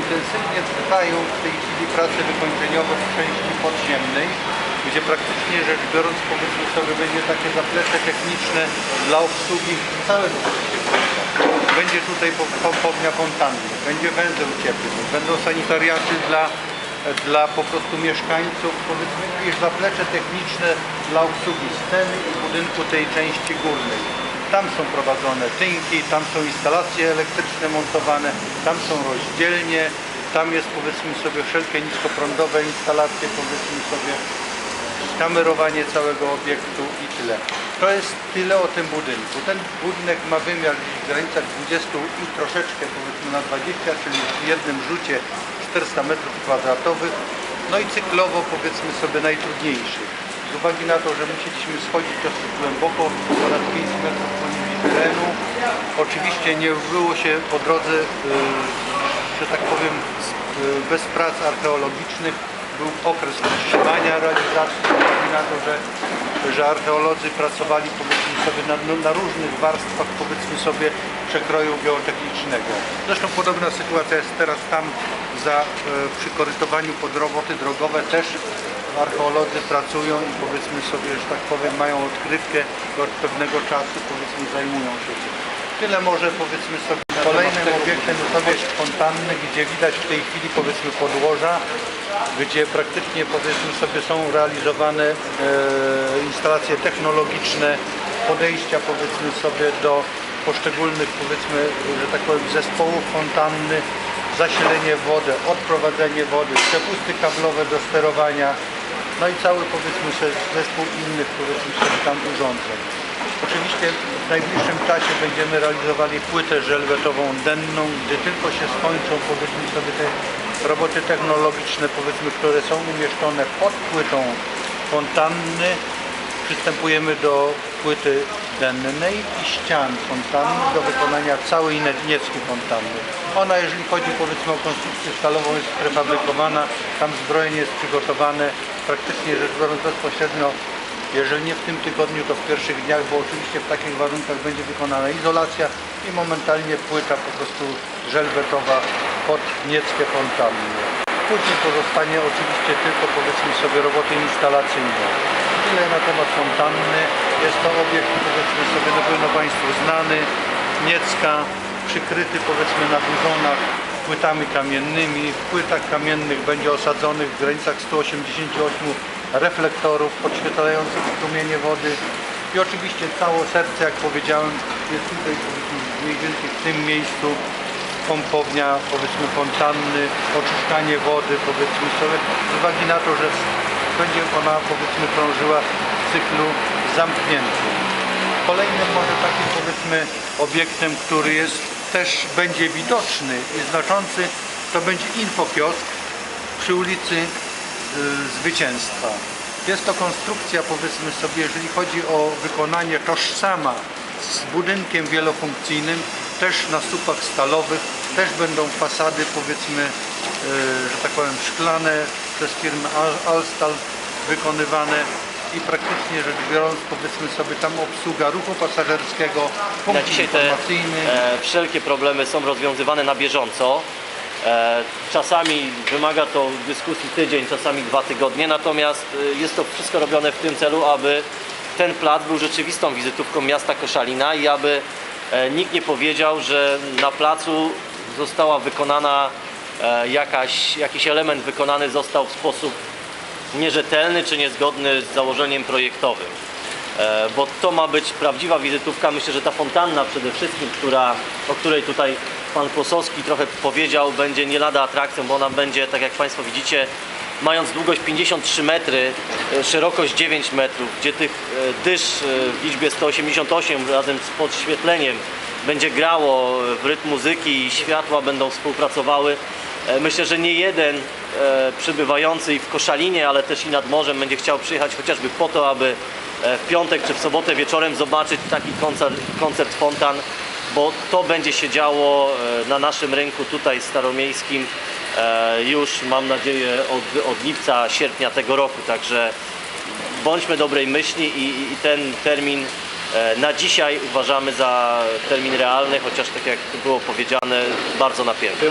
Intensywnie trwają w tej chwili prace wykończeniowe w części podziemnej, gdzie praktycznie rzecz biorąc powiedzmy sobie będzie takie zaplecze techniczne dla obsługi całego przedsięwzięcia. Będzie tutaj po- pompownia fontanny, będzie węzeł cieplny, będą sanitariaty dla, dla po prostu mieszkańców, powiedzmy zaplecze techniczne dla obsługi sceny i budynku tej części górnej. Tam są prowadzone tynki, tam są instalacje elektryczne montowane, tam są rozdzielnie, tam jest powiedzmy sobie wszelkie niskoprądowe instalacje, powiedzmy sobie kamerowanie całego obiektu i tyle. To jest tyle o tym budynku. Ten budynek ma wymiar w granicach 20 i troszeczkę powiedzmy na 20, czyli w jednym rzucie 400 metrów kwadratowych. No i cyklowo powiedzmy sobie najtrudniejszy. Z uwagi na to, że musieliśmy schodzić dosyć głęboko, ponad 5 metrów terenu. Oczywiście nie było się po drodze, yy, że tak powiem, yy, bez prac archeologicznych. Był okres wstrzymania realizacji na to, że, że archeolodzy pracowali powiedzmy sobie na, na różnych warstwach powiedzmy sobie przekroju geotechnicznego. Zresztą podobna sytuacja jest teraz tam za, e, przy korytowaniu pod roboty drogowe też archeolodzy pracują i powiedzmy sobie, że tak powiem, mają odkrywkę od pewnego czasu powiedzmy zajmują się tym. Tyle może powiedzmy sobie. Kolejnym obiektem jest obiekt fontanny, gdzie widać w tej chwili powiedzmy podłoża, gdzie praktycznie powiedzmy sobie są realizowane e, instalacje technologiczne, podejścia powiedzmy sobie do poszczególnych powiedzmy, że tak powiem zespołów fontanny, zasilenie wody, odprowadzenie wody, przepusty kablowe do sterowania, no i cały powiedzmy sobie zespół innych powiedzmy sobie tam urządzeń. Oczywiście w najbliższym czasie będziemy realizowali płytę żelbetową denną, gdy tylko się skończą powiedzmy sobie te roboty technologiczne powiedzmy, które są umieszczone pod płytą fontanny. Przystępujemy do płyty dennej i ścian fontanny do wykonania całej niecki fontanny. Ona jeżeli chodzi powiedzmy o konstrukcję stalową jest prefabrykowana, tam zbrojenie jest przygotowane praktycznie rzecz biorąc bezpośrednio jeżeli nie w tym tygodniu, to w pierwszych dniach, bo oczywiście w takich warunkach będzie wykonana izolacja i momentalnie płyta po prostu żelbetowa pod nieckie fontanny. Później pozostanie oczywiście tylko powiedzmy sobie roboty instalacyjne. Tyle na temat fontanny. Jest to obiekt powiedzmy sobie na pewno Państwu znany. Niecka, przykryty powiedzmy na buzonach płytami kamiennymi. W płytach kamiennych będzie osadzonych w granicach 188 reflektorów podświetlających strumienie wody. I oczywiście całe serce, jak powiedziałem, jest tutaj mniej więcej w tym miejscu pompownia, powiedzmy fontanny, oczyszczanie wody, powiedzmy sobie, z uwagi na to, że będzie ona powiedzmy krążyła w cyklu zamkniętym. Kolejnym może takim powiedzmy obiektem, który jest też będzie widoczny i znaczący, to będzie infokiosk przy ulicy y, Zwycięstwa. Jest to konstrukcja powiedzmy sobie, jeżeli chodzi o wykonanie tożsama z budynkiem wielofunkcyjnym, też na słupach stalowych, też będą fasady powiedzmy, y, że tak powiem szklane przez firmę Al- Alstal wykonywane i praktycznie rzecz biorąc powiedzmy sobie tam obsługa ruchu pasażerskiego, Na punkt dzisiaj te informacyjny. e, wszelkie problemy są rozwiązywane na bieżąco. E, czasami wymaga to dyskusji tydzień, czasami dwa tygodnie, natomiast e, jest to wszystko robione w tym celu, aby ten plac był rzeczywistą wizytówką miasta Koszalina i aby e, nikt nie powiedział, że na placu została wykonana e, jakaś, jakiś element wykonany został w sposób nierzetelny czy niezgodny z założeniem projektowym. E, Bo to ma być prawdziwa wizytówka. Myślę, że ta fontanna przede wszystkim, która, o której tutaj pan Kłosowski trochę powiedział, będzie nie lada atrakcją, bo ona będzie, tak jak Państwo widzicie, mając długość 53 metry, e, szerokość 9 metrów, gdzie tych e, dysz w liczbie 188 razem z podświetleniem będzie grało w rytm muzyki i światła będą współpracowały. E, Myślę, że nie jeden e, przybywający w Koszalinie, ale też i nad morzem będzie chciał przyjechać chociażby po to, aby e, w piątek czy w sobotę wieczorem zobaczyć taki koncert, koncert fontan, bo to będzie się działo na naszym rynku tutaj staromiejskim już mam nadzieję od, od lipca, sierpnia tego roku, także bądźmy dobrej myśli i, i- ten termin na dzisiaj uważamy za termin realny, chociaż tak jak było powiedziane bardzo napięty.